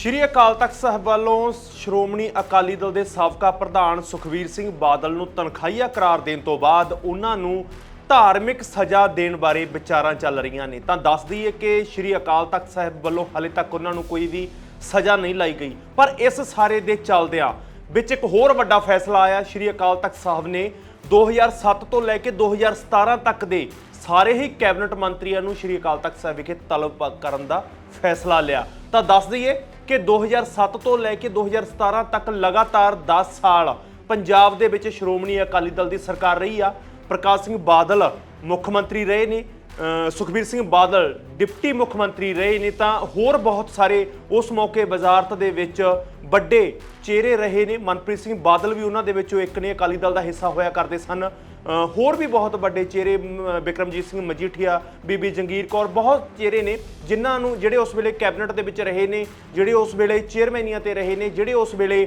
ਸ਼੍ਰੀ ਅਕਾਲ ਤਖਤ ਸਾਹਿਬ ਵੱਲੋਂ ਸ਼੍ਰੋਮਣੀ ਅਕਾਲੀ ਦਲ ਦੇ ਸਾਬਕਾ ਪ੍ਰਧਾਨ ਸੁਖਵੀਰ ਸਿੰਘ ਬਾਦਲ ਨੂੰ ਤਨਖਾਹੀਆ ਕਰਾਰ ਦੇਣ ਤੋਂ ਬਾਅਦ ਉਹਨਾਂ ਨੂੰ ਧਾਰਮਿਕ ਸਜ਼ਾ ਦੇਣ ਬਾਰੇ ਵਿਚਾਰਾਂ ਚੱਲ ਰਹੀਆਂ ਨੇ। ਤਾਂ ਦੱਸ ਦਈਏ ਕਿ ਸ਼੍ਰੀ ਅਕਾਲ ਤਖਤ ਸਾਹਿਬ ਵੱਲੋਂ ਹਾਲੇ ਤੱਕ ਉਹਨਾਂ ਨੂੰ ਕੋਈ ਵੀ ਸਜ਼ਾ ਨਹੀਂ ਲਾਈ ਗਈ। ਪਰ ਇਸ ਸਾਰੇ ਦੇ ਚੱਲਦਿਆਂ ਵਿੱਚ ਇੱਕ ਹੋਰ ਵੱਡਾ ਫੈਸਲਾ ਆਇਆ। ਸ਼੍ਰੀ ਅਕਾਲ ਤਖਤ ਸਾਹਿਬ ਨੇ 2007 ਤੋਂ ਲੈ ਕੇ 2017 ਤੱਕ ਦੇ ਸਾਰੇ ਹੀ ਕੈਬਨਿਟ ਮੰਤਰੀਆਂ ਨੂੰ ਸ਼੍ਰੀ ਅਕਾਲ ਤਖਤ ਸਾਹਿਬ ਵਿਖੇ ਤਲਬ ਕਰਨ ਦਾ ਫੈਸਲਾ ਲਿਆ। ਤਾਂ ਦੱਸ ਦਈਏ ਕਿ 2007 ਤੋਂ ਲੈ ਕੇ 2017 ਤੱਕ ਲਗਾਤਾਰ 10 ਸਾਲ ਪੰਜਾਬ ਦੇ ਵਿੱਚ ਸ਼੍ਰੋਮਣੀ ਅਕਾਲੀ ਦਲ ਦੀ ਸਰਕਾਰ ਰਹੀ ਆ। ਪ੍ਰਕਾਸ਼ ਸਿੰਘ ਬਾਦਲ ਮੁੱਖ ਮੰਤਰੀ ਰਹੇ ਨੇ। ਸੁਖਬੀਰ ਸਿੰਘ ਬਾਦਲ ਡਿਪਟੀ ਮੁੱਖ ਮੰਤਰੀ ਰਹੇ ਨੇ ਤਾਂ ਹੋਰ ਬਹੁਤ ਸਾਰੇ ਉਸ ਮੌਕੇ ਵਜ਼ਾਰਤ ਦੇ ਵਿੱਚ ਵੱਡੇ ਚਿਹਰੇ ਰਹੇ ਨੇ। ਮਨਪ੍ਰੀਤ ਸਿੰਘ ਬਾਦਲ ਵੀ ਉਹਨਾਂ ਦੇ ਵਿੱਚੋਂ ਇੱਕ ਨੇ। ਅਕਾਲੀ ਦਲ ਦਾ ਹਿੱਸਾ ਹੋਇਆ ਕਰਦੇ ਸਨ। ਹੋਰ ਵੀ ਬਹੁਤ ਵੱਡੇ ਚਿਹਰੇ ਮ, ਬਿਕਰਮਜੀਤ ਸਿੰਘ ਮਜੀਠੀਆ ਬੀਬੀ ਜੰਗੀਰ ਕੌਰ ਬਹੁਤ ਚਿਹਰੇ ਨੇ ਜਿਨ੍ਹਾਂ ਨੂੰ ਜਿਹੜੇ ਉਸ ਵੇਲੇ ਕੈਬਨਿਟ ਦੇ ਵਿੱਚ ਰਹੇ ਨੇ ਜਿਹੜੇ ਉਸ ਵੇਲੇ ਚੇਅਰਮੈਨੀਆਂ ਤੇ ਰਹੇ ਨੇ ਜਿਹੜੇ ਉਸ ਵੇਲੇ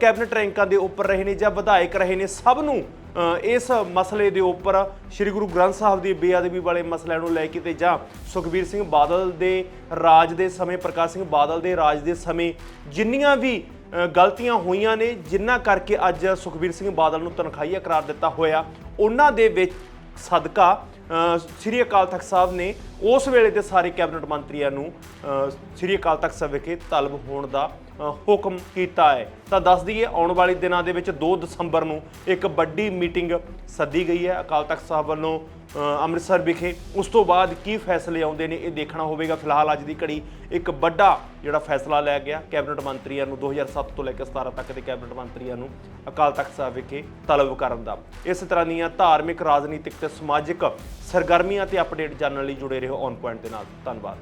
ਕੈਬਨਿਟ ਰੈਂਕਾਂ ਦੇ ਉੱਪਰ ਰਹੇ ਨੇ ਜਾਂ ਵਿਧਾਇਕ ਰਹੇ ਨੇ ਸਭ ਨੂੰ ਇਸ ਮਸਲੇ ਦੇ ਉੱਪਰ ਸ੍ਰੀ ਗੁਰੂ ਗ੍ਰੰਥ ਸਾਹਿਬ ਦੀ ਬੇਅਦਬੀ ਵਾਲੇ ਮਸਲਿਆਂ ਨੂੰ ਲੈ ਕੇ ਤੇ ਜਾਂ ਸੁਖਬੀਰ ਸਿੰਘ ਬਾਦਲ ਦੇ ਰਾਜ ਦੇ ਸਮੇਂ, ਪ੍ਰਕਾਸ਼ ਸਿੰਘ ਬਾਦਲ ਦੇ ਰਾਜ ਦੇ ਸਮੇਂ ਜਿੰਨੀਆਂ ਵੀ ਗਲਤੀਆਂ ਹੋਈਆਂ ਨੇ ਜਿਨ੍ਹਾਂ ਕਰਕੇ ਅੱਜ ਸੁਖਬੀਰ ਸਿੰਘ ਬਾਦਲ ਨੂੰ ਤਨਖਾਹੀਆ ਕਰਾਰ ਦਿੱਤਾ ਹੋਇਆ, ਉਹਨਾਂ ਦੇ ਵਿੱਚ ਸਦਕਾ ਸ੍ਰੀ ਅਕਾਲ ਤਖਤ ਸਾਹਿਬ ਨੇ ਉਸ ਵੇਲੇ ਦੇ ਸਾਰੇ ਕੈਬਨਿਟ ਮੰਤਰੀਆਂ ਨੂੰ ਸ੍ਰੀ ਅਕਾਲ ਤਖਤ ਸਾਹਿਬ ਵਿਖੇ ਤਲਬ ਹੋਣ ਦਾ ਹੁਕਮ ਕੀਤਾ ਹੈ। ਤਾਂ ਦੱਸ ਦਈਏ, ਆਉਣ ਵਾਲੇ ਦਿਨਾਂ ਦੇ ਵਿੱਚ 2 ਦਸੰਬਰ ਨੂੰ ਇੱਕ ਵੱਡੀ ਮੀਟਿੰਗ ਸੱਦੀ ਗਈ ਹੈ ਅਕਾਲ ਤਖਤ ਸਾਹਿਬ ਵੱਲੋਂ ਅੰਮ੍ਰਿਤਸਰ ਵਿਖੇ। ਉਸ ਤੋਂ ਬਾਅਦ ਕੀ ਫੈਸਲੇ ਆਉਂਦੇ ਨੇ ਇਹ ਦੇਖਣਾ ਹੋਵੇਗਾ। ਫਿਲਹਾਲ ਅੱਜ ਦੀ ਘੜੀ ਇੱਕ ਵੱਡਾ ਜਿਹੜਾ ਫੈਸਲਾ ਲਿਆ ਗਿਆ ਕੈਬਨਿਟ ਮੰਤਰੀਆਂ ਨੂੰ 2007 ਤੋਂ ਲੈ ਕੇ 17 ਤੱਕ ਦੇ ਕੈਬਨਿਟ ਮੰਤਰੀਆਂ ਨੂੰ ਅਕਾਲ ਤਖਤ ਸਾਹਿਬ ਵਿਖੇ ਤਲਬ ਕਰਨ ਦਾ। ਇਸ ਤਰ੍ਹਾਂ ਦੀਆਂ ਧਾਰਮਿਕ, ਰਾਜਨੀਤਿਕ ਤੇ ਸਮਾਜਿਕ ਸਰਗਰਮੀਆਂ ਤੇ ਅਪਡੇਟ ਜਾਣਨ ਲਈ ਜੁੜੇ ਰਹੋ ਔਨ ਪੁਆਇੰਟ ਦੇ ਨਾਲ। ਧੰਨਵਾਦ।